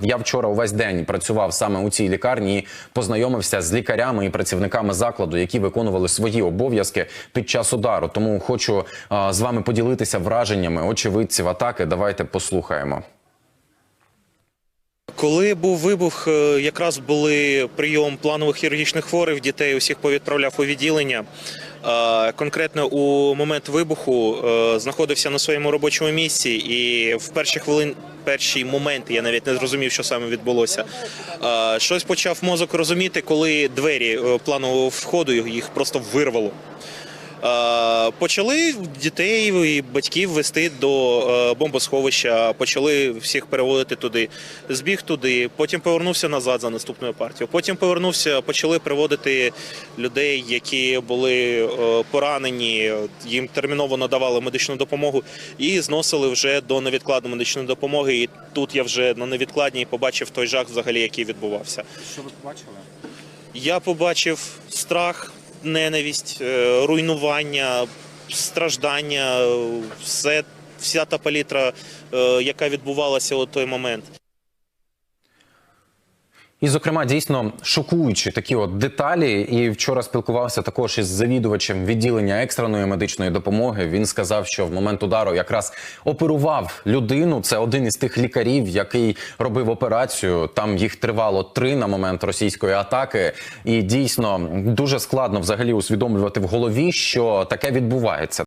Я вчора увесь день працював саме у цій лікарні. і Познайомився з лікарями і працівниками закладу, які виконували свої обов'язки під час удару. Тому хочу а, з вами поділитися враженнями очевидців атаки. Давайте послухаємо. Коли був вибух, е, якраз були прийом планових хірургічних хворих, дітей усіх повідправляв у відділення. Конкретно у момент вибуху е, знаходився на своєму робочому місці, і в перші хвилин, перші моменти я навіть не зрозумів, що саме відбулося. Щось почав мозок розуміти, коли двері е, планового входу їх просто вирвало. Е, Почали дітей і батьків вести до е, бомбосховища, почали всіх переводити туди. Збіг туди, потім повернувся назад за наступною партією. Потім повернувся, почали приводити людей, які були е, поранені. Їм терміново надавали медичну допомогу і зносили вже до невідкладної медичної допомоги. І тут я вже на невідкладній побачив той жах, взагалі, який відбувався. Що ви побачили? Я побачив страх, ненависть, е, руйнування, страждання, е, все, вся та палітра, е, яка відбувалася у той момент. І, зокрема, дійсно шокуючі такі от деталі. І вчора спілкувався також із завідувачем відділення екстреної медичної допомоги. Він сказав, що в момент удару якраз оперував людину. Це один із тих лікарів, який робив операцію. Там їх тривало три на момент російської атаки. І дійсно дуже складно взагалі усвідомлювати в голові, що таке відбувається.